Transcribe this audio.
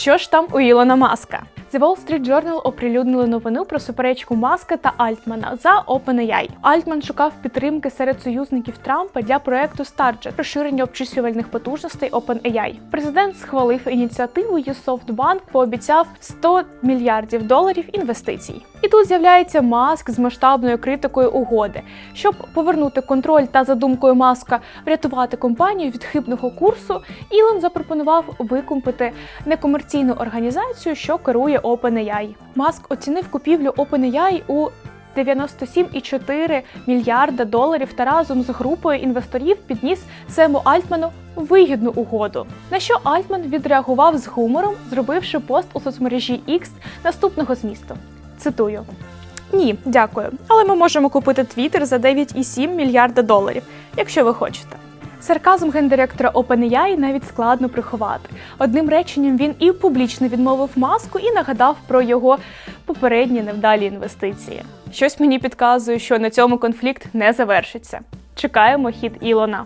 Що ж там у Ілона Маска? The Wall Street Journal оприлюднили новину про суперечку Маска та Альтмана за OpenAI. Альтман шукав підтримки серед союзників Трампа для проекту Starjet – розширення обчислювальних потужностей OpenAI. Президент схвалив ініціативу, і SoftBank пообіцяв 100 мільярдів доларів інвестицій. І тут з'являється Маск з масштабною критикою угоди. Щоб повернути контроль та за думкою Маска врятувати компанію від хибного курсу, Ілон запропонував викупити некомерційну організацію, що керує OpenAI. Маск оцінив купівлю OpenAI у 97,4 мільярда доларів та разом з групою інвесторів підніс Сему Альтману вигідну угоду. На що Альтман відреагував з гумором, зробивши пост у соцмережі X наступного змісту. Цитую. Ні, дякую. Але ми можемо купити Twitter за 9,7 мільярда доларів, якщо ви хочете. Сарказм гендиректора OpenAI навіть складно приховати. Одним реченням він і публічно відмовив маску і нагадав про його попередні невдалі інвестиції. Щось мені підказує, що на цьому конфлікт не завершиться. Чекаємо хід Ілона.